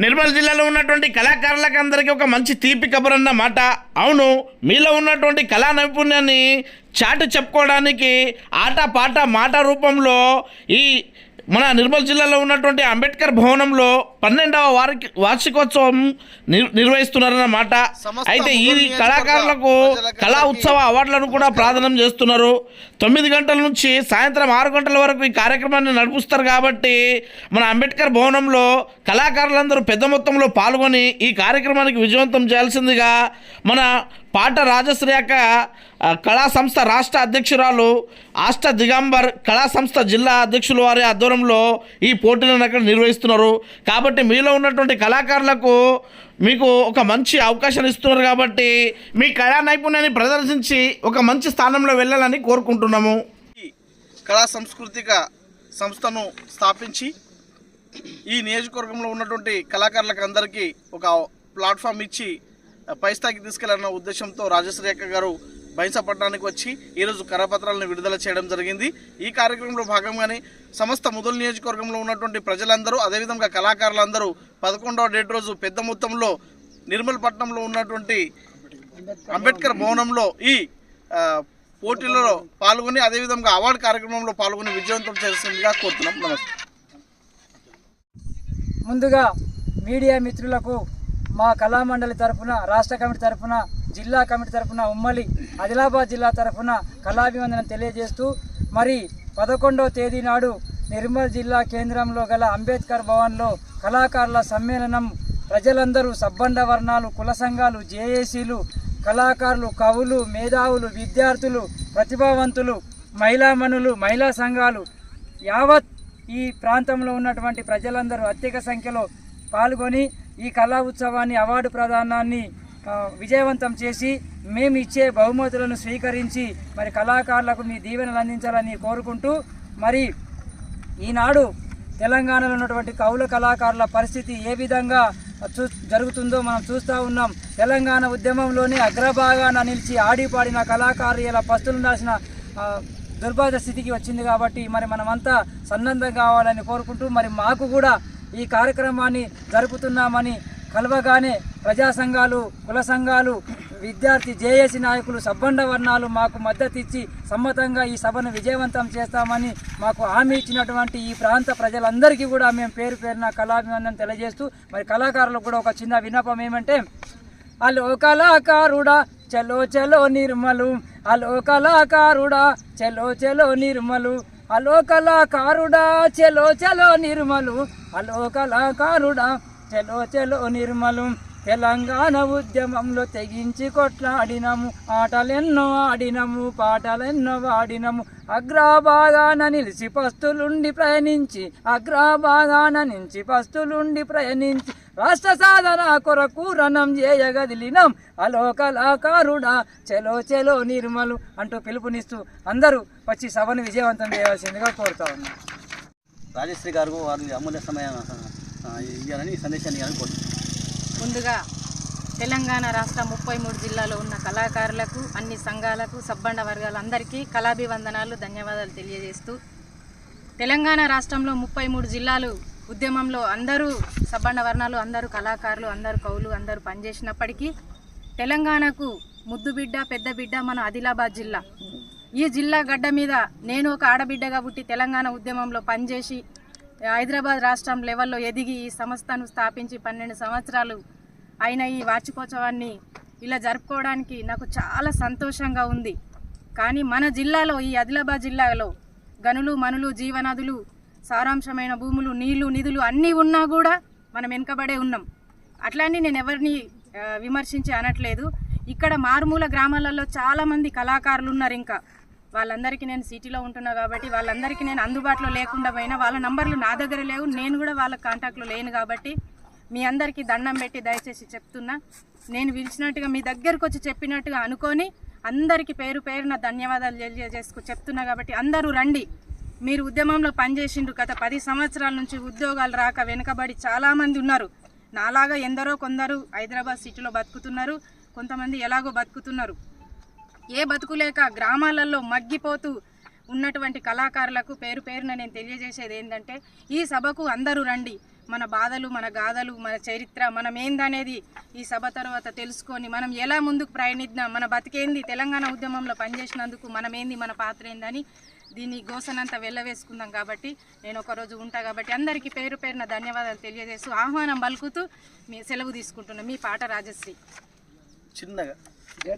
నిర్మల్ జిల్లాలో ఉన్నటువంటి కళాకారులకు అందరికీ ఒక మంచి తీపి కబురన్న మాట. అవును మీలో ఉన్నటువంటి కళా నైపుణ్యాన్ని చాటు చెప్పుకోవడానికి ఆట పాట మాట రూపంలో ఈ మన నిర్మల్ జిల్లాలో ఉన్నటువంటి అంబేద్కర్ భవనంలో పన్నెండవ వారికి వార్షికోత్సవం నిర్ నిర్వహిస్తున్నారన్నమాట. అయితే ఈ కళాకారులకు కళా ఉత్సవ అవార్డులను కూడా ప్రాధాన్యం చేస్తున్నారు. తొమ్మిది గంటల నుంచి సాయంత్రం ఆరు గంటల వరకు ఈ కార్యక్రమాన్ని నడిపిస్తారు కాబట్టి మన అంబేద్కర్ భవనంలో కళాకారులందరూ పెద్ద మొత్తంలో పాల్గొని ఈ కార్యక్రమానికి విజయవంతం చేయాల్సిందిగా మన పాట రాజశ్రేయక కళా సంస్థ రాష్ట్ర అధ్యక్షురాలు ఆష్ట దిగంబర్ కళా సంస్థ జిల్లా అధ్యక్షుల వారి ఆధ్వర్యంలో ఈ పోటీలను అక్కడ నిర్వహిస్తున్నారు. కాబట్టి మీలో ఉన్నటువంటి కళాకారులకు మీకు ఒక మంచి అవకాశం ఇస్తున్నారు కాబట్టి మీ కళా నైపుణ్యాన్ని ప్రదర్శించి ఒక మంచి స్థానంలో వెళ్ళాలని కోరుకుంటున్నాము. కళా సాంస్కృతిక సంస్థను స్థాపించి ఈ నియోజకవర్గంలో ఉన్నటువంటి కళాకారులకు అందరికీ ఒక ప్లాట్ఫామ్ ఇచ్చి పై స్థాయికి తీసుకెళ్ళాలన్న ఉద్దేశంతో రాజశ్రేఖ గారు బహిసపడడానికి వచ్చి ఈరోజు కరపత్రాలను విడుదల చేయడం జరిగింది. ఈ కార్యక్రమంలో భాగంగానే సమస్త ముదల్ నియోజకవర్గంలో ఉన్నటువంటి ప్రజలందరూ అదేవిధంగా కళాకారులందరూ పదకొండవ డేట్ రోజు పెద్ద మొత్తంలో నిర్మల్ పట్నంలో ఉన్నటువంటి అంబేద్కర్ భవనంలో ఈ పోటీలలో పాల్గొని అదేవిధంగా అవార్డు కార్యక్రమంలో పాల్గొని విజయవంతం చేసిందిగా కోరుతున్నాం. నమస్తే. ముందుగా మీడియా మిత్రులకు మా కళామండలి తరఫున రాష్ట్ర కమిటీ తరఫున జిల్లా కమిటీ తరఫున ఉమ్మడి ఆదిలాబాద్ జిల్లా తరఫున కళాభివందనం తెలియజేస్తూ మరి పదకొండవ తేదీ నాడు నిర్మల్ జిల్లా కేంద్రంలో గల అంబేద్కర్ భవన్లో కళాకారుల సమ్మేళనం ప్రజలందరూ సబ్బండ వర్ణాలు కుల సంఘాలు జేఏసీలు కళాకారులు కవులు మేధావులు విద్యార్థులు ప్రతిభావంతులు మహిళామణులు మహిళా సంఘాలు యావత్ ఈ ప్రాంతంలో ఉన్నటువంటి ప్రజలందరూ అత్యధిక సంఖ్యలో పాల్గొని ఈ కళా ఉత్సవాన్ని అవార్డు ప్రదానాన్ని విజయవంతం చేసి మేము ఇచ్చే బహుమతులను స్వీకరించి మరి కళాకారులకు మీ దీవెనలు అందించాలని కోరుకుంటూ మరి ఈనాడు తెలంగాణలో ఉన్నటువంటి కౌల కళాకారుల పరిస్థితి ఏ విధంగా చూ జరుగుతుందో మనం చూస్తూ ఉన్నాం. తెలంగాణ ఉద్యమంలోనే అగ్రభాగాన నిలిచి ఆడిపాడిన కళాకారు ఇలా పస్తులు ఉండాల్సిన దుర్బాధ స్థితికి వచ్చింది కాబట్టి మరి మనమంతా సన్నద్ధం కావాలని కోరుకుంటూ మరి మాకు కూడా ఈ కార్యక్రమాన్ని జరుపుతున్నామని కలవగానే ప్రజా సంఘాలు కుల సంఘాలు విద్యార్థి జేఏసీ నాయకులు సబ్బండ వర్ణాలు మాకు మద్దతు ఇచ్చి సమ్మతంగా ఈ సభను విజయవంతం చేస్తామని మాకు హామీ ఇచ్చినటువంటి ఈ ప్రాంత ప్రజలందరికీ కూడా మేము పేరు పేరున కళాభివందనం తెలియజేస్తూ మరి కళాకారులకు కూడా ఒక చిన్న విన్నపం ఏమంటే అలో కళాకారుడా చలో చలో నిర్మలు అలో కళాకారుడా చలో చలో నిర్మలు అలో కళాకారుడా చెలో చలో నిర్మలు. అలో కళాకారుడా చెలో చలో నిర్మలు. తెలంగాణ ఉద్యమంలో తెగించి కొట్లాడినము ఆటలెన్నో ఆడినము పాటలెన్నో ఆడినము అగ్రభాగాన నిలిచి పస్తులుండి ప్రయాణించి అగ్రభాగాన నిలిచి పస్తులుండి ప్రయాణించి రాష్ట్ర సాధన కొరకు రణం చేయగదిలినం అలో కళాకారుడా చెలో చెలో నిర్మలు అంటూ పిలుపునిస్తూ అందరూ వచ్చి సభను విజయవంతం చేయవలసిందిగా కోరుతా ఉన్నాను రాజశ్రీ గారు వారి అమూల్య సమయం ఇవ్వాలని సందేశాన్ని ఇవ్వాలని కోరుతున్నాను ముందుగా తెలంగాణ రాష్ట్ర ముప్పై మూడు జిల్లాలో ఉన్న కళాకారులకు అన్ని సంఘాలకు సబ్బండ వర్గాలందరికీ కళాభివందనాలు ధన్యవాదాలు తెలియజేస్తూ తెలంగాణ రాష్ట్రంలో ముప్పై మూడు జిల్లాలు ఉద్యమంలో అందరూ సబ్బండ వర్ణాలు అందరూ కళాకారులు అందరూ కవులు అందరూ పనిచేసినప్పటికీ తెలంగాణకు ముద్దుబిడ్డ పెద్ద బిడ్డ మన ఆదిలాబాద్ జిల్లా. ఈ జిల్లా గడ్డ మీద నేను ఒక ఆడబిడ్డగా పుట్టి తెలంగాణ ఉద్యమంలో పనిచేసి హైదరాబాద్ రాష్ట్రం లెవెల్లో ఎదిగి ఈ సంస్థను స్థాపించి పన్నెండు సంవత్సరాలు అయిన ఈ వార్షికోత్సవాన్ని ఇలా జరుపుకోవడానికి నాకు చాలా సంతోషంగా ఉంది. కానీ మన జిల్లాలో ఈ ఆదిలాబాద్ జిల్లాలో గనులు మనులు జీవనదులు సారాంశమైన భూములు నీళ్ళు నిధులు అన్నీ ఉన్నా కూడా మనం వెనుకబడే ఉన్నాం. అట్లానే నేను ఎవరిని విమర్శించి అనట్లేదు. ఇక్కడ మారుమూల గ్రామాలలో చాలామంది కళాకారులు ఉన్నారు ఇంకా. వాళ్ళందరికీ నేను సిటీలో ఉంటున్నా కాబట్టి వాళ్ళందరికీ నేను అందుబాటులో లేకుండా పోయినా వాళ్ళ నంబర్లు నా దగ్గర లేవు నేను కూడా వాళ్ళ కాంటాక్ట్లో లేను కాబట్టి మీ అందరికీ దండం పెట్టి దయచేసి చెప్తున్నా. నేను పిలిచినట్టుగా మీ దగ్గరకు వచ్చి చెప్పినట్టుగా అనుకొని అందరికీ పేరు పేరున ధన్యవాదాలు తెలియజేసుకు చెప్తున్నా కాబట్టి అందరూ రండి. మీరు ఉద్యమంలో పనిచేసిండ్రు గత పది సంవత్సరాల నుంచి ఉద్యోగాలు రాక వెనుకబడి చాలామంది ఉన్నారు. నాలాగా ఎందరో కొందరు హైదరాబాద్ సిటీలో బతుకుతున్నారు కొంతమంది ఎలాగో బతుకుతున్నారు. ఏ బతుకులేక గ్రామాలలో మగ్గిపోతూ ఉన్నటువంటి కళాకారులకు పేరు పేరున నేను తెలియజేసేది ఏంటంటే ఈ సభకు అందరూ రండి. మన బాధలు మన గాథలు మన చరిత్ర మనం ఏందనేది ఈ సభ తర్వాత తెలుసుకొని మనం ఎలా ముందుకు ప్రయాణిద్దాం మన బతికేంది తెలంగాణ ఉద్యమంలో పనిచేసినందుకు మనం ఏంది మన పాత్ర ఏందని దీన్ని గోసనంతా వెళ్ళవేసుకుందాం కాబట్టి నేను ఒకరోజు ఉంటా కాబట్టి అందరికీ పేరు పేరున ధన్యవాదాలు తెలియజేస్తూ ఆహ్వానం పలుకుతూ మీ సెలవు తీసుకుంటున్నాను మీ పాట రాజశ్రీ. చిన్నగా.